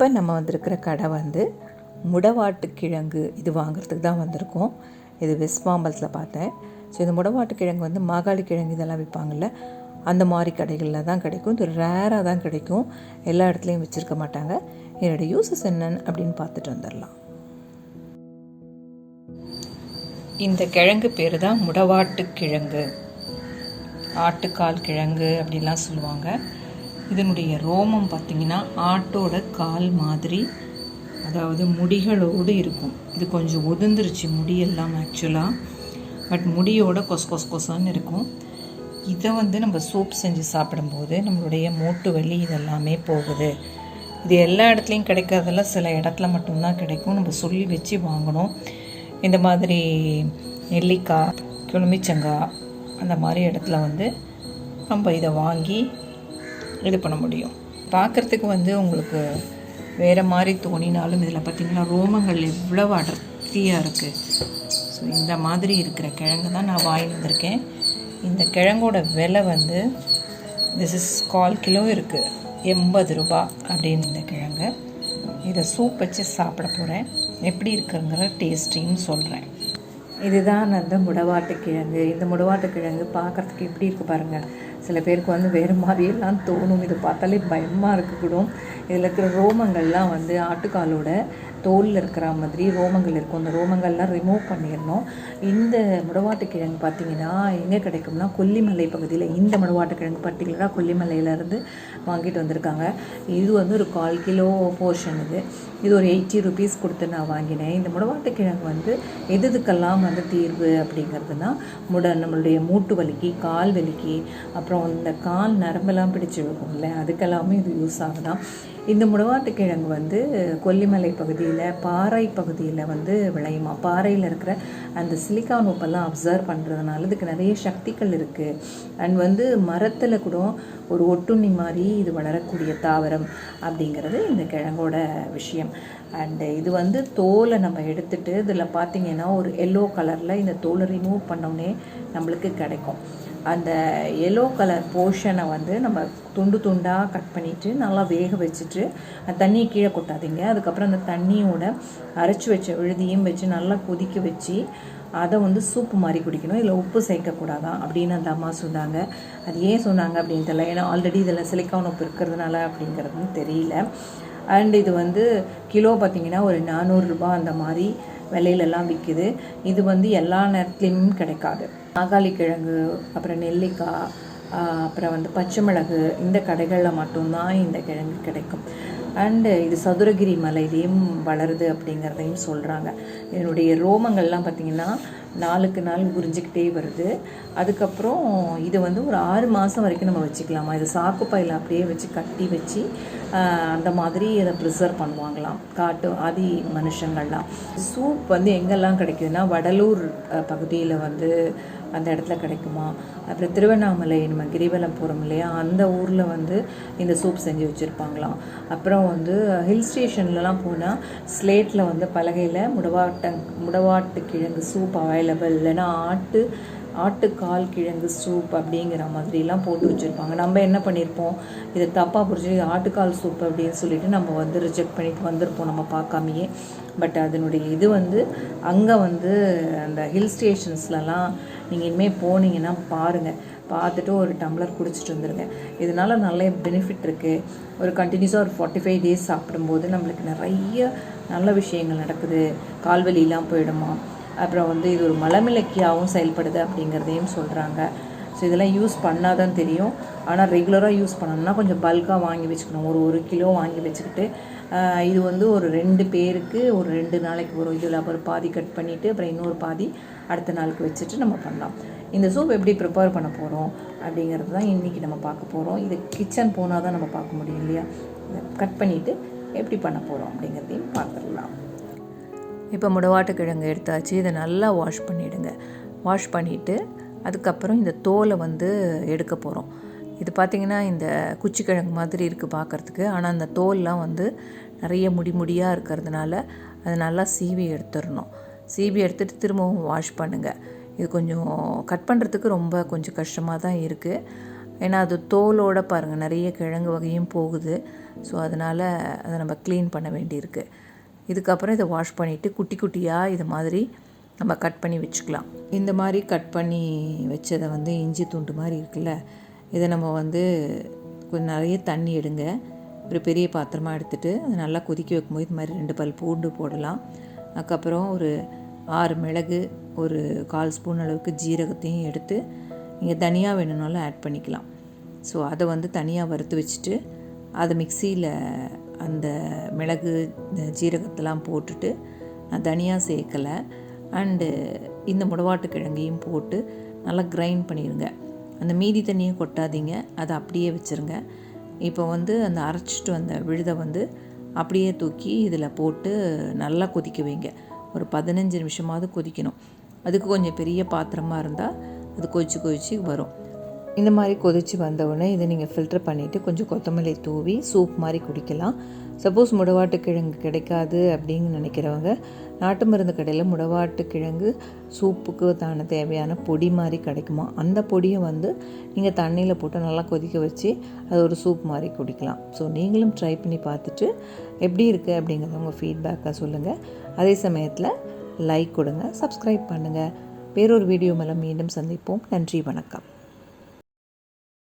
இப்போ நம்ம வந்திருக்கிற கடை வந்து முடவாட்டு கிழங்கு இது வாங்குறதுக்கு தான் வந்திருக்கோம். இது வெஸ்ட் மாம்பலத்தில் பார்த்தேன். ஸோ இந்த முடவாட்டு கிழங்கு வந்து மாகாளி கிழங்கு இதெல்லாம் விற்பாங்கள்ல அந்த மாதிரி கடைகளில் தான் கிடைக்கும். இது ரேராக தான் கிடைக்கும். எல்லா இடத்துலையும் வச்சுருக்க மாட்டாங்க. என்னோடய யூசஸ் என்னன்னு அப்படின்னு பார்த்துட்டு வந்துடலாம். இந்த கிழங்கு பேர் தான் முடவாட்டு கிழங்கு ஆட்டுக்கால் கிழங்கு அப்படிலாம் சொல்லுவாங்க. இதனுடைய ரோமம் பார்த்திங்கன்னா ஆட்டோட கால் மாதிரி அதாவது முடிகளோடு இருக்கும். இது கொஞ்சம் ஒதுந்துருச்சு முடியெல்லாம் ஆக்சுவலாக பட் முடியோட கொஸ் கொஸ் கொசான்னு இருக்கும். இதை வந்து நம்ம சூப் செஞ்சு சாப்பிடும்போது நம்மளுடைய மூட்டு வலி இதெல்லாமே போகுது. இது எல்லா இடத்துலையும் கிடைக்கிறதெல்லாம் சில இடத்துல மட்டும்தான் கிடைக்கும். நம்ம சொல்லி வச்சு வாங்கணும். இந்த மாதிரி நெல்லிக்காய் குளுமிச்சங்காய் அந்த மாதிரி இடத்துல வந்து நம்ம இதை வாங்கி இது பண்ண முடியும். பார்க்குறதுக்கு வந்து உங்களுக்கு வேறு மாதிரி தோணினாலும் இதில் பார்த்திங்கன்னா ரோமங்கள் எவ்வளவு அடர்த்தியாக இருக்குது ஸோ இந்த மாதிரி இருக்கிற கிழங்கு தான் நான் வாங்கி வந்திருக்கேன். இந்த கிழங்கோட விலை வந்து திஸ் இஸ் கால் கிலோ இருக்குது எண்பது ரூபா அப்படின்னு இந்த கிழங்கு. இதை சூப் வச்சு சாப்பிட போகிறேன் எப்படி இருக்குங்கிற டேஸ்ட்டையும் சொல்கிறேன் இதுதான் அந்த முடவாட்டு கிழங்கு. இந்த முடவாட்டு கிழங்கு பார்க்குறதுக்கு எப்படி இருக்குது பாருங்கள் சில பேருக்கு வந்து வேறு மாதிரியெல்லாம் தோணும். இது பார்த்தாலே பயமாக இருக்கக்கூடும் இதில் இருக்கிற ரோமங்கள்லாம் வந்து ஆட்டுக்காலோட தோலில் இருக்கிற மாதிரி ரோமங்கள் இருக்கும். அந்த ரோமங்கள்லாம் ரிமூவ் பண்ணிடணும். இந்த முடவாட்டு கிழங்கு பார்த்தீங்கன்னா எங்கே கிடைக்கும்னா கொல்லிமலை பகுதியில் இந்த முடவாட்டு கிழங்கு பர்டிகுலராக கொல்லிமலையிலேருந்து வாங்கிட்டு வந்திருக்காங்க. இது வந்து ஒரு கால் கிலோ போர்ஷன் இது. இது ஒரு எயிட்டி ருபீஸ் கொடுத்து நான் வாங்கினேன். இந்த முடவாட்டு கிழங்கு வந்து எது எதுக்கெல்லாம் வந்து தீர்வு அப்படிங்கிறதுனா முட நம்மளுடைய மூட்டு வலிக்கு கால் வலிக்கு அப்புறம் அப்புறம் இந்த கால் நரம்பெல்லாம் பிடிச்சி வைக்கும்ல அதுக்கெல்லாமே இது யூஸ் ஆகுதான். இந்த முடவாட்டு கிழங்கு வந்து கொல்லிமலை பகுதியில் பாறை பகுதியில் வந்து விளையுமா? பாறையில் இருக்கிற அந்த சிலிக்கான் உப்பெல்லாம் அப்சர்வ் பண்ணுறதுனால இதுக்கு நிறைய சக்திகள் இருக்குது அண்ட் வந்து மரத்தில் கூட ஒரு ஒட்டுண்ணி மாதிரி இது வளரக்கூடிய தாவரம் அப்படிங்கிறது இந்த கிழங்கோட விஷயம். அண்டு இது வந்து தோலை நம்ம எடுத்துகிட்டு இதில் பார்த்திங்கன்னா ஒரு எல்லோ கலரில் இந்த தோலை ரிமூவ் பண்ணோடனே நம்மளுக்கு கிடைக்கும். அந்த எல்லோ கலர் போர்ஷனை வந்து நம்ம துண்டு துண்டாக கட் பண்ணிவிட்டு நல்லா வேக வச்சுட்டு அந்த தண்ணியை கீழே கொட்டாதீங்க. அதுக்கப்புறம் அந்த தண்ணியோட அரைச்சி வச்ச விழுதியும் வச்சு நல்லா கொதிக்க வச்சு அதை வந்து சூப்பு மாதிரி குடிக்கணும். இதில் உப்பு சேர்க்கக்கூடாதான் அப்படின்னு அந்த அம்மா சொன்னாங்க. அது ஏன் சொன்னாங்க அப்படின்னு தெரியல. ஏன்னா ஆல்ரெடி இதில் சிலிக்கான் உப்பு இருக்கிறதுனால அப்படிங்கிறது தெரியல. அண்ட் இது வந்து கிலோ பார்த்திங்கன்னா ஒரு நானூறுரூபா அந்த மாதிரி விலையிலலாம் விற்கிது இது வந்து எல்லா நேரத்துலேயும் கிடைக்காது. மாகாளி கிழங்கு அப்புறம் நெல்லிக்காய் அப்புறம் வந்து பச்சை மிளகு இந்த கடைகளில் மட்டும்தான் இந்த கிழங்கு கிடைக்கும். அண்டு இது சதுரகிரி மலையிலையும் வளருது அப்படிங்கிறதையும் சொல்கிறாங்க என்னுடைய ரோமங்கள்லாம் பார்த்திங்கன்னா நாளுக்கு நாள் உறிஞ்சிக்கிட்டே வருது. அதுக்கப்புறம் இது வந்து ஒரு ஆறு மாதம் வரைக்கும் நம்ம வச்சுக்கலாமா? இது சாக்குப்பையில் அப்படியே வச்சு கட்டி வச்சு அந்த மாதிரி அதை ப்ரிசர்வ் பண்ணுவாங்களாம். காட்டு ஆதி மனுஷங்கள்லாம். சூப் வந்து எங்கெல்லாம் கிடைக்குதுன்னா வடலூர் பகுதியில் வந்து அந்த இடத்துல கிடைக்குமா? அப்புறம் திருவண்ணாமலை நம்ம கிரிவலம் போகிறோம் இல்லையா? அந்த ஊரில் வந்து இந்த சூப் செஞ்சு வச்சுருப்பாங்களாம். அப்புறம் வந்து ஹில் ஸ்டேஷன்லலாம் போனால் ஸ்லேட்டில் வந்து பலகையில் முடவாட்ட முடவாட்டு கிழங்கு சூப் அவைலபிள் இல்லைன்னா ஆட்டு ஆட்டுக்கால் கிழங்கு சூப் அப்படிங்கிற மாதிரிலாம் போட்டு வச்சுருப்பாங்க. நம்ம என்ன பண்ணியிருப்போம் இதை தப்பாக புரிஞ்சு ஆட்டுக்கால் சூப் அப்படின்னு சொல்லிட்டு நம்ம வந்து ரிஜெக்ட் பண்ணிட்டு வந்திருப்போம் நம்ம பார்க்காமையே. பட் அதனுடைய இது வந்து அங்கே வந்து அந்த ஹில் ஸ்டேஷன்ஸ்லலாம் நீங்கள் இனிமேல் போனீங்கன்னா பாருங்கள் பார்த்துட்டு ஒரு டம்ளர் குடிச்சிட்டு வந்துடுங்க இதனால் நல்ல பெனிஃபிட் இருக்குது ஒரு கண்டினியூஸாக ஒரு ஃபார்ட்டி ஃபைவ் டேஸ் சாப்பிடும்போது நம்மளுக்கு நிறைய நல்ல விஷயங்கள் நடக்குது. கால்வலிலாம் போயிடுமா? அப்புறம் வந்து இது ஒரு மலமிளக்கியாகவும் செயல்படுது அப்படிங்கிறதையும் சொல்கிறாங்க ஸோ இதெல்லாம் யூஸ் பண்ணால் தான் தெரியும் ஆனால் ரெகுலராக யூஸ் பண்ணணும்னா கொஞ்சம் பல்காக வாங்கி வச்சுக்கணும். ஒரு ஒரு கிலோ வாங்கி வச்சுக்கிட்டு இது வந்து ஒரு ரெண்டு பேருக்கு ஒரு ரெண்டு நாளைக்கு வரும். இதில் அப்புறம் பாதி கட் பண்ணிவிட்டு அப்புறம் இன்னொரு பாதி அடுத்த நாளுக்கு வச்சுட்டு நம்ம பண்ணலாம். இந்த சூப் எப்படி ப்ரிப்பேர் பண்ண போகிறோம் அப்படிங்கிறது தான் இன்றைக்கி நம்ம பார்க்க போகிறோம் இது கிச்சன் போனால் தான் நம்ம பார்க்க முடியும் இல்லையா? இதை கட் பண்ணிவிட்டு எப்படி பண்ண போகிறோம் அப்படிங்கிறதையும் பார்த்துடலாம். இப்போ முடவாட்டு கிழங்கு எடுத்தாச்சு. இதை நல்லா வாஷ் பண்ணிவிடுங்க வாஷ் பண்ணிவிட்டு அதுக்கப்புறம் இந்த தோலை வந்து எடுக்க போகிறோம் இது பார்த்திங்கன்னா இந்த குச்சிக்கிழங்கு மாதிரி இருக்குது பார்க்குறதுக்கு. ஆனால் அந்த தோல்லாம் வந்து நிறைய முடி முடியாக இருக்கிறதுனால அதை நல்லா சீவி எடுத்துடணும். சீபி எடுத்துகிட்டு திரும்பவும் வாஷ் பண்ணுங்கள் இது கொஞ்சம் கட் பண்ணுறதுக்கு ரொம்ப கொஞ்சம் கஷ்டமாக தான் இருக்குது ஏன்னா அது தோலோட பாருங்கள் நிறைய கிழங்கு வகையும் போகுது. ஸோ அதனால் அதை நம்ம க்ளீன் பண்ண வேண்டியிருக்கு. இதுக்கப்புறம் இதை வாஷ் பண்ணிவிட்டு குட்டி குட்டியாக இது மாதிரி நம்ம கட் பண்ணி வச்சுக்கலாம். இந்த மாதிரி கட் பண்ணி வச்சதை வந்து இஞ்சி துண்டு மாதிரி இருக்குல்ல இதை நம்ம வந்து கொஞ்சம் நிறைய தண்ணி எடுங்க. ஒரு பெரிய பாத்திரமாக எடுத்துகிட்டு அதை நல்லா கொதிக்க வைக்கும்போது இது மாதிரி ரெண்டு பல் பூண்டு போடலாம். அதுக்கப்புறம் ஒரு ஆறு மிளகு ஒரு கால் ஸ்பூன் அளவுக்கு ஜீரகத்தையும் எடுத்து நீங்கள் தனியாக வேணும்னாலும் ஆட் பண்ணிக்கலாம். ஸோ அதை வந்து தனியாக வறுத்து வச்சுட்டு அதை மிக்சியில் அந்த மிளகு ஜீரகத்தெல்லாம் போட்டுட்டு நான் தனியாக சேர்க்கலை. அண்டு இந்த முடவாட்டு கிழங்கையும் போட்டு நல்லா கிரைண்ட் பண்ணிடுங்க அந்த மீதி தண்ணியை கொட்டாதீங்க. அதை அப்படியே வச்சுருங்க. இப்போ வந்து அந்த அரைச்சிட்டு வந்த விழுதை வந்து அப்படியே தூக்கி இதில் போட்டு நல்லா கொதிக்க வைங்க. ஒரு பதினஞ்சு நிமிஷமாவது கொதிக்கணும். அதுக்கு கொஞ்சம் பெரிய பாத்திரமாக இருந்தால் அது கொதிச்சு கொதிச்சு வரும். இந்த மாதிரி கொதிச்சு வந்தவுடனே இதை நீங்கள் ஃபில்டர் பண்ணிவிட்டு கொஞ்சம் கொத்தமல்லி தூவி சூப் மாதிரி குடிக்கலாம். சப்போஸ் முடவாட்டு கிழங்கு கிடைக்காது அப்படின்னு நினைக்கிறவங்க நாட்டு மருந்து கடையில் முடவாட்டு கிழங்கு சூப்புக்கு தான தேவையான பொடி மாதிரி கிடைக்குமா? அந்த பொடியை வந்து நீங்கள் தண்ணியில் போட்டு நல்லா கொதிக்க வச்சு அது ஒரு சூப் மாதிரி குடிக்கலாம். ஸோ நீங்களும் ட்ரை பண்ணி பார்த்துட்டு எப்படி இருக்குது அப்படிங்கிறத உங்கள் ஃபீட்பேக்காக சொல்லுங்கள் அதே சமயத்தில் லைக் கொடுங்க சப்ஸ்கிரைப் பண்ணுங்கள் வேறொரு வீடியோ மேலே மீண்டும் சந்திப்போம். நன்றி வணக்கம்.